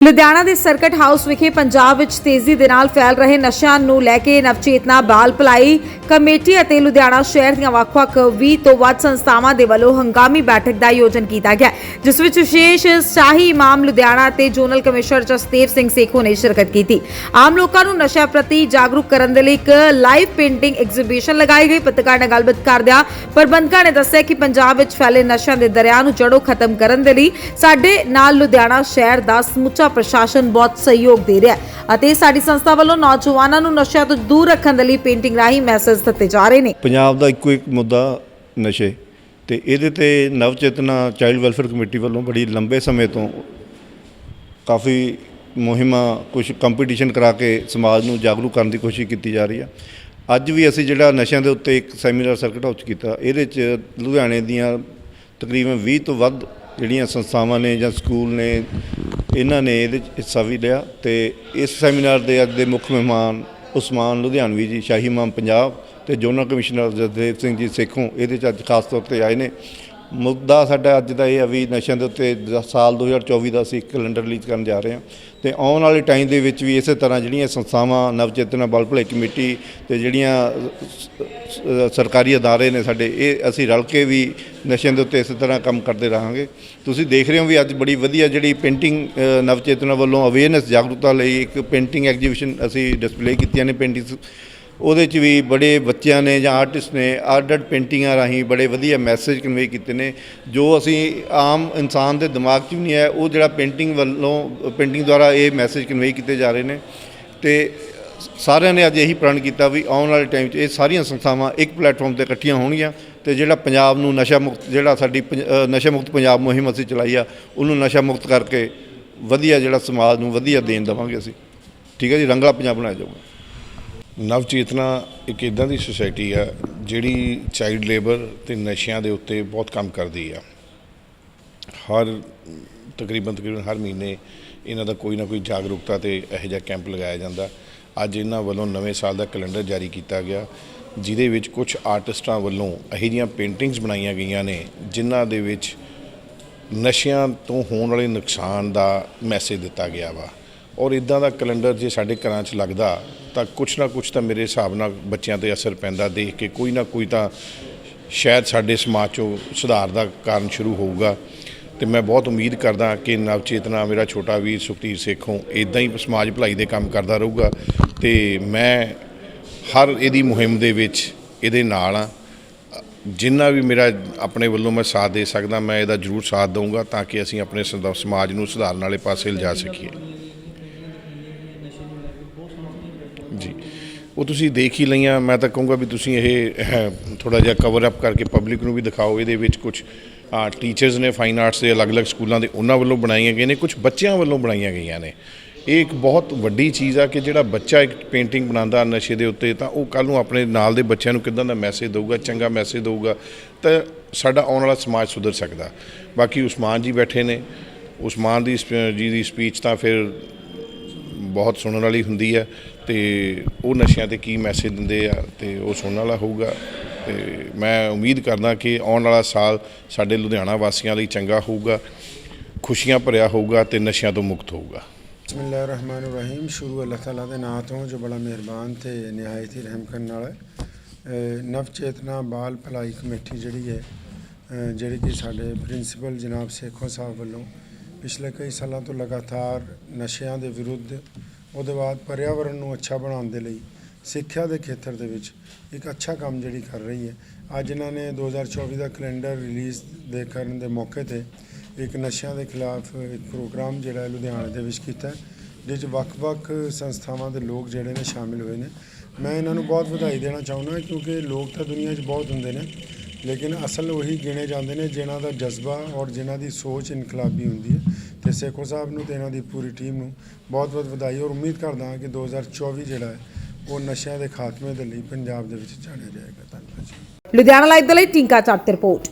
ਲੁਧਿਆਣਾ ਦੇ circuit house ਵਿਖੇ ਪੰਜਾਬ ਵਿੱਚ ਤੇਜ਼ੀ ਦੇ ਨਾਲ ਫੈਲ ਰਹੇ ਨਸ਼ਿਆਂ ਨੂੰ ਲੈ ਕੇ ਨਵਚੇਤਨਾ ਬਾਲ ਭਲਾਈ ਕਮੇਟੀ ਅਤੇ ਲੁਧਿਆਣਾ ਸ਼ਹਿਰ ਦੀਆਂ ਵੱਖ-ਵੱਖ 20 ਤੋਂ ਵੱਧ ਸੰਸਥਾਵਾਂ ਦੇ ਵੱਲੋਂ ਹੰਗਾਮੀ ਬੈਠਕ ਦਾ ਆਯੋਜਨ ਕੀਤਾ ਗਿਆ। ਜਿਸ ਵਿੱਚ ਵਿਸ਼ੇਸ਼ ਸ਼ਾਹੀ ਇਮਾਮ ਲੁਧਿਆਣਾ ਅਤੇ ਜ਼ੋਨਲ ਕਮਿਸ਼ਨਰ ਜਸਦੇਵ ਸਿੰਘ ਸੇਖੋ ਨੇ ਸ਼ਿਰਕਤ ਕੀਤੀ। ਆਮ ਲੋਕਾਂ ਨੂੰ ਨਸ਼ਾ ਪ੍ਰਤੀ ਜਾਗਰੂਕ ਕਰਨ ਦੇ ਲਈ ਇੱਕ ਲਾਈਵ ਪੇਂਟਿੰਗ ਐਗਜ਼ੀਬਿਸ਼ਨ ਲਗਾਈ ਗਈ। ਪੱਤਰਕਾਰ ਨਾਲ ਗੱਲਬਾਤ ਕਰਦਿਆਂ ਪ੍ਰਬੰਧਕਾਂ ਨੇ ਦੱਸਿਆ ਕਿ ਪੰਜਾਬ ਵਿੱਚ ਫੈਲੇ ਨਸ਼ਿਆਂ ਦੇ ਦਰਿਆ ਨੂੰ ਜੜੋਂ ਖਤਮ ਕਰਨ ਦੇ ਲਈ ਸਾਡੇ ਨਾਲ ਲੁਧਿਆਣਾ ਸ਼ਹਿਰ ਦਾ ਸਮੁੱਚਾ ਪ੍ਰਸ਼ਾਸਨ ਬਹੁਤ ਸਹਿਯੋਗ ਦੇ ਰਿਹਾ ਹੈ ਅਤੇ ਸਾਡੀ ਸੰਸਥਾ ਵੱਲੋਂ ਨੌਜਵਾਨਾਂ ਨੂੰ ਨਸ਼ਿਆਂ ਤੋਂ ਦੂਰ ਰੱਖਣ ਦੇ ਲਈ ਪੇਂਟਿੰਗ ਰਾਹੀਂ ਮੈਸੇਜ ਦਿੱਤੇ ਜਾ ਰਹੇ ਨੇ। ਪੰਜਾਬ ਦਾ ਇੱਕੋ ਇੱਕ ਮੁੱਦਾ ਨਸ਼ੇ ਤੇ ਇਹਦੇ ਤੇ Nav Chetna child welfare committee ਵੱਲੋਂ ਬੜੀ ਲੰਬੇ ਸਮੇਂ ਤੋਂ ਕਾਫੀ ਮੁਹਿੰਮਾਂ ਕੁਝ ਕੰਪੀਟੀਸ਼ਨ ਕਰਾ ਕੇ ਸਮਾਜ ਨੂੰ ਜਾਗਰੂਕ ਕਰਨ ਦੀ ਕੋਸ਼ਿਸ਼ ਕੀਤੀ ਜਾ ਰਹੀ ਆ। ਅੱਜ ਵੀ ਅਸੀਂ ਜਿਹੜਾ ਨਸ਼ਿਆਂ ਦੇ ਉੱਤੇ ਇੱਕ ਸੈਮੀਨਾਰ ਸਰਕਟ ਹਾਊਸ ਕੀਤਾ, ਇਹਦੇ 'ਚ ਲੁਧਿਆਣੇ ਦੀਆਂ ਤਕਰੀਬਨ 20 ਤੋਂ ਵੱਧ ਜਿਹੜੀਆਂ ਸੰਸਥਾਵਾਂ ਨੇ ਜਾਂ ਸਕੂਲ ਨੇ, ਇਹਨਾਂ ਨੇ ਇਹਦੇ 'ਚ ਹਿੱਸਾ ਵੀ ਲਿਆ ਤੇ ਇਸ ਸੈਮੀਨਾਰ ਦੇ ਅੱਜ ਦੇ ਮੁੱਖ ਮਹਿਮਾਨ ਉਸਮਾਨ ਲੁਧਿਆਣਵੀ ਜੀ, ਸ਼ਾਹੀ ਇਮਾਮ ਪੰਜਾਬ ਤੇ ਜ਼ੋਨਲ ਕਮਿਸ਼ਨਰ ਜਸਦੇਵ ਸਿੰਘ ਜੀ ਸੇਖੋਂ, ਇਹਦੇ 'ਚ ਅੱਜ ਖਾਸ ਤੌਰ ਤੇ ਆਏ ਨੇ। ਮੁੱਦਾ ਸਾਡਾ ਅੱਜ ਦਾ ਇਹ ਆ ਵੀ ਨਸ਼ਿਆਂ ਦੇ ਉੱਤੇ ਦ- ਸਾਲ 2024 ਦਾ ਅਸੀਂ ਕੈਲੰਡਰ ਰਿਲੀਜ਼ ਕਰਨ ਜਾ ਰਹੇ ਹਾਂ ਤੇ ਆਉਣ ਵਾਲੇ ਟਾਈਮ ਦੇ ਵਿੱਚ ਵੀ ਇਸੇ ਤਰ੍ਹਾਂ ਜਿਹੜੀਆਂ ਸੰਸਥਾਵਾਂ, ਨਵਚੇਤਨਾ, ਬਲ ਭਲਾਈ ਕਮੇਟੀ ਤੇ ਜਿਹੜੀਆਂ ਸਰਕਾਰੀ ਅਦਾਰੇ ਨੇ ਸਾਡੇ, ਇਹ ਅਸੀਂ ਰਲ ਕੇ ਵੀ ਨਸ਼ਿਆਂ ਦੇ ਉੱਤੇ ਇਸੇ ਤਰ੍ਹਾਂ ਕੰਮ ਕਰਦੇ ਰਹਾਂਗੇ। ਤੁਸੀਂ ਦੇਖ ਰਹੇ ਹੋ ਵੀ ਅੱਜ ਬੜੀ ਵਧੀਆ ਜਿਹੜੀ ਪੇਂਟਿੰਗ ਨਵਚੇਤਨਾ ਵੱਲੋਂ ਅਵੇਅਰਨੈਸ ਜਾਗਰੂਕਤਾ ਲਈ ਇੱਕ ਪੇਂਟਿੰਗ ਐਗਜੀਬਿਸ਼ਨ ਅਸੀਂ ਡਿਸਪਲੇ ਕੀਤੀਆਂ ਨੇ, ਪੇਂਟਿੰਗਸ ਉਹਦੇ 'ਚ ਵੀ ਬੜੇ ਬੱਚਿਆਂ ਨੇ ਜਾਂ ਆਰਟਿਸਟ ਨੇ ਆਰਟਡ ਪੇਂਟਿੰਗਾਂ ਰਾਹੀਂ ਬੜੇ ਵਧੀਆ ਮੈਸੇਜ ਕਨਵੇ ਕੀਤੇ ਨੇ, ਜੋ ਅਸੀਂ ਆਮ ਇਨਸਾਨ ਦੇ ਦਿਮਾਗ 'ਚ ਵੀ ਨਹੀਂ ਹੈ ਉਹ ਜਿਹੜਾ ਪੇਂਟਿੰਗ ਵੱਲੋਂ ਪੇਂਟਿੰਗ ਦੁਆਰਾ ਇਹ ਮੈਸੇਜ ਕਨਵੇ ਕੀਤੇ ਜਾ ਰਹੇ ਨੇ। ਤੇ ਸਾਰਿਆਂ ਨੇ ਅੱਜ ਇਹੀ ਪ੍ਰਣ ਕੀਤਾ ਵੀ ਆਉਣ ਵਾਲੇ ਟਾਈਮ 'ਚ ਇਹ ਸਾਰੀਆਂ ਸੰਸਥਾਵਾਂ ਇੱਕ ਪਲੇਟਫਾਰਮ ਤੇ ਇਕੱਠੀਆਂ ਹੋਣਗੀਆਂ ਤੇ ਜਿਹੜਾ ਪੰਜਾਬ ਨੂੰ ਨਸ਼ਾ ਮੁਕਤ, ਜਿਹੜਾ ਸਾਡੀ ਪੰਜ- ਨਸ਼ਾ ਮੁਕਤ ਪੰਜਾਬ ਮੁਹਿੰਮ ਅਸੀਂ ਚਲਾਈ ਆ, ਉਹਨੂੰ ਨਸ਼ਾ ਮੁਕਤ ਕਰਕੇ ਵਧੀਆ ਜਿਹੜਾ ਸਮਾਜ ਨੂੰ ਵਧੀਆ ਦੇਣ ਦੇਵਾਂਗੇ ਅਸੀਂ। ਠੀਕ ਹੈ ਜੀ, ਰੰਗਲਾ ਪੰਜਾਬ ਬਣਾਇਆ ਜਾਊਗਾ। ਨਵ ਚੇਤਨਾ ਇੱਕ ਇਦਾਂ ਦੀ ਸੁਸਾਇਟੀ ਆ, ਜਿਹੜੀ ਚਾਈਲਡ ਲੇਬਰ ਤੇ ਨਸ਼ਿਆਂ ਦੇ ਉੱਤੇ ਬਹੁਤ ਕੰਮ ਕਰਦੀ ਆ। ਹਰ, ਤਕਰੀਬਨ ਤਕਰੀਬਨ ਹਰ ਮਹੀਨੇ ਇਹਨਾਂ ਦਾ ਕੋਈ ਨਾ ਕੋਈ ਜਾਗਰੂਕਤਾ ਤੇ ਇਹੋ ਜਿਹਾ ਕੈਂਪ ਲਗਾਇਆ ਜਾਂਦਾ। ਅੱਜ ਇਹਨਾਂ ਵੱਲੋਂ ਨਵੇਂ ਸਾਲ ਦਾ ਕੈਲੰਡਰ ਜਾਰੀ ਕੀਤਾ ਗਿਆ, ਜਿਹਦੇ ਵਿੱਚ ਕੁਝ ਆਰਟਿਸਟਾਂ ਵੱਲੋਂ ਇਹੋ ਜਿਹੀਆਂ ਪੇਂਟਿੰਗਸ ਬਣਾਈਆਂ ਗਈਆਂ ਨੇ, ਜਿਨ੍ਹਾਂ ਦੇ ਵਿੱਚ ਨਸ਼ਿਆਂ ਤੋਂ ਹੋਣ ਵਾਲੇ ਨੁਕਸਾਨ ਦਾ ਮੈਸੇਜ ਦਿੱਤਾ ਗਿਆ ਵਾ। ਔਰ ਇਦਾਂ ਦਾ ਕੈਲੰਡਰ ਜੇ ਸਾਡੇ ਘਰਾਂ 'ਚ ਲੱਗਦਾ, ਤਾਂ ਕੁਛ ਨਾ ਕੁਛ ਤਾਂ ਮੇਰੇ ਹਿਸਾਬ ਨਾਲ ਬੱਚਿਆਂ ਤੇ ਅਸਰ ਪੈਂਦਾ ਦੇਖ ਕੇ। ਕੋਈ ਨਾ ਕੋਈ ਤਾਂ ਸ਼ਾਇਦ ਸਾਡੇ ਸਮਾਜ 'ਚੋਂ ਸੁਧਾਰ ਦਾ ਕਾਰਨ ਸ਼ੁਰੂ ਹੋਊਗਾ। ਤੇ ਮੈਂ ਬਹੁਤ ਉਮੀਦ ਕਰਦਾ ਕਿ ਨਵ ਚੇਤਨਾ ਮੇਰਾ ਛੋਟਾ ਵੀਰ ਸੁਖਤੀਰ ਸੇਖੋਂ ਇਦਾਂ ਹੀ ਸਮਾਜ ਭਲਾਈ ਦੇ ਕੰਮ ਕਰਦਾ ਰਹੂਗਾ। ਤੇ ਮੈਂ ਹਰ ਇਹਦੀ ਮੁਹਿੰਮ ਦੇ ਵਿੱਚ ਇਹਦੇ ਨਾਲ ਆ ਜਿੰਨਾ ਵੀ ਮੇਰਾ ਆਪਣੇ ਵੱਲੋਂ ਮੈਂ ਸਾਥ ਦੇ ਸਕਦਾ, ਮੈਂ ਇਹਦਾ ਜ਼ਰੂਰ ਸਾਥ ਦਊਂਗਾ ਤਾਂ ਕਿ ਅਸੀਂ ਆਪਣੇ ਸਮਾਜ ਨੂੰ ਸੁਧਾਰਨ ਵਾਲੇ ਪਾਸੇ ਲਿਜਾ ਸਕੀਏ। ਜੀ। ਉਹ ਤੁਸੀਂ ਦੇਖ ਹੀ ਲਈਆਂ, ਮੈਂ ਤਾਂ ਕਹੂੰਗਾ ਵੀ ਤੁਸੀਂ ਇਹ ਥੋੜਾ ਜਿਹਾ ਕਵਰ ਅਪ ਕਰਕੇ ਪਬਲਿਕ ਨੂੰ ਵੀ ਦਿਖਾਓ, ਇਹਦੇ ਵਿੱਚ ਕੁਝ ਟੀਚਰਸ ਨੇ ਫਾਈਨ ਆਰਟਸ ਦੇ ਅਲੱਗ-ਅਲੱਗ ਸਕੂਲਾਂ ਦੇ ਉਹਨਾਂ ਵੱਲੋਂ ਬਣਾਈਆਂ ਗਈਆਂ ਨੇ ਕੁਝ ਬੱਚਿਆਂ ਵੱਲੋਂ ਬਣਾਈਆਂ ਗਈਆਂ ਨੇ। ਇਹ ਇੱਕ ਬਹੁਤ ਵੱਡੀ ਚੀਜ਼ ਆ ਕਿ ਜਿਹੜਾ ਬੱਚਾ ਇੱਕ ਪੇਂਟਿੰਗ ਬਣਾਉਂਦਾ ਨਸ਼ੇ ਦੇ ਉੱਤੇ, ਤਾਂ ਉਹ ਕੱਲ ਨੂੰ ਆਪਣੇ ਨਾਲ ਦੇ ਬੱਚਿਆਂ ਨੂੰ ਕਿਦਾਂ ਦਾ ਮੈਸੇਜ ਦੇਊਗਾ, ਚੰਗਾ ਮੈਸੇਜ ਦੇਊਗਾ, ਤਾਂ ਸਾਡਾ ਆਉਣ ਵਾਲਾ ਸਮਾਜ ਸੁਧਰ ਸਕਦਾ। ਬਾਕੀ ਉਸਮਾਨ ਜੀ ਬੈਠੇ ਨੇ, ਉਸਮਾਨ ਦੀ ਸਪ- ਜੀ ਦੀ ਸਪੀਚ ਤਾਂ ਫਿਰ ਬਹੁਤ ਸੁਣਨ ਵਾਲੀ ਹੁੰਦੀ ਹੈ ਤੇ ਉਹ ਨਸ਼ਿਆਂ ਤੇ ਕੀ ਮੈਸੇਜ ਦਿੰਦੇ ਆ ਤੇ ਉਹ ਸੁਣਨ ਵਾਲਾ ਹੋਊਗਾ। ਤੇ ਮੈਂ ਉਮੀਦ ਕਰਦਾ ਕਿ ਆਉਣ ਵਾਲਾ ਸਾਲ ਸਾਡੇ ਲੁਧਿਆਣਾ ਵਾਸੀਆਂ ਲਈ ਚੰਗਾ ਹੋਊਗਾ, ਖੁਸ਼ੀਆਂ ਭਰਿਆ ਹੋਊਗਾ ਤੇ ਨਸ਼ਿਆਂ ਤੋਂ ਮੁਕਤ ਹੋਊਗਾ। ਬਿਸਮਿਲ੍ਲਾਹਿਰਰਹਿਮਾਨਿਰਰਹੀਮ। ਸ਼ੁਰੂ ਅੱਲਾਹ ਤਾਲਾ ਦੇ ਨਾਂ ਤੋਂ ਜੋ ਬੜਾ ਮਿਹਰਬਾਨ ਤੇ ਨਿਹਾਇਤ ਹੀ ਰਹਿਮ ਕਰਨ ਵਾਲਾ ਹੈ। ਨਵ ਚੇਤਨਾ ਬਾਲ ਭਲਾਈ ਕਮੇਟੀ ਜਿਹੜੀ ਹੈ ਜਿਹੜੀ ਕਿ ਸਾਡੇ ਪ੍ਰਿੰਸੀਪਲ ਜਨਾਬ ਸੇਖੋਂ ਸਾਹਿਬ ਵੱਲੋਂ ਪਿਛਲੇ ਕਈ ਸਾਲਾਂ ਤੋਂ ਲਗਾਤਾਰ ਨਸ਼ਿਆਂ ਦੇ ਵਿਰੁੱਧ, ਉਹਦੇ ਬਾਅਦ ਪਰਿਆਵਰਣ ਨੂੰ ਅੱਛਾ ਬਣਾਉਣ ਦੇ ਲਈ ਸਿੱਖਿਆ ਦੇ ਖੇਤਰ ਦੇ ਵਿੱਚ ਇੱਕ ਅੱਛਾ ਕੰਮ ਜਿਹੜੀ ਕਰ ਰਹੀ ਹੈ। ਅੱਜ ਇਹਨਾਂ ਨੇ 2024 ਦਾ ਕੈਲੰਡਰ ਰਿਲੀਜ਼ ਦੇ ਕਰਨ ਦੇ ਮੌਕੇ ਤੇ ਇੱਕ ਨਸ਼ਿਆਂ ਦੇ ਖਿਲਾਫ ਇੱਕ ਪ੍ਰੋਗਰਾਮ ਜਿਹੜਾ ਹੈ ਲੁਧਿਆਣੇ ਦੇ ਵਿੱਚ ਕੀਤਾ ਜਿਸ 'ਚ ਵੱਖ-ਵੱਖ ਸੰਸਥਾਵਾਂ ਦੇ ਲੋਕ ਜਿਹੜੇ ਨੇ ਸ਼ਾਮਿਲ ਹੋਏ ਨੇ। ਮੈਂ ਇਹਨਾਂ ਨੂੰ ਬਹੁਤ ਵਧਾਈ ਦੇਣਾ ਚਾਹੁੰਦਾ ਕਿਉਂਕਿ ਲੋਕ ਤਾਂ ਦੁਨੀਆ 'ਚ ਬਹੁਤ ਹੁੰਦੇ ਨੇ। ਲੇਕਿਨ ਅਸਲ ਉਹੀ ਗਿਣੇ ਜਾਂਦੇ ਨੇ ਜਿਨ੍ਹਾਂ ਦਾ ਜਜ਼ਬਾ ਔਰ ਜਿਨ੍ਹਾਂ ਦੀ ਸੋਚ ਇਨਕਲਾਬੀ ਹੁੰਦੀ ਹੈ। ਤੇ ਸੇਖੋ ਸਾਹਿਬ ਨੂੰ ਤੇ ਇਹਨਾਂ ਦੀ ਪੂਰੀ ਟੀਮ ਨੂੰ ਬਹੁਤ-ਬਹੁਤ ਵਧਾਈ ਔਰ ਉਮੀਦ ਕਰਦਾ ਹਾਂ ਕਿ 2024 ਜਿਹੜਾ ਹੈ, ਉਹ ਨਸ਼ਿਆਂ ਦੇ ਖਾਤਮੇ ਦੇ ਲਈ ਪੰਜਾਬ ਦੇ ਵਿੱਚ ਜਾਣਿਆ ਜਾਏਗਾ। ਧੰਨਵਾਦ ਜੀ। ਲੁਧਿਆਣਾ ਲਾਈਵ ਦੇ ਲਈ ਟਿੰਕਾ ਚੱਟ ਰਿਪੋਰਟ।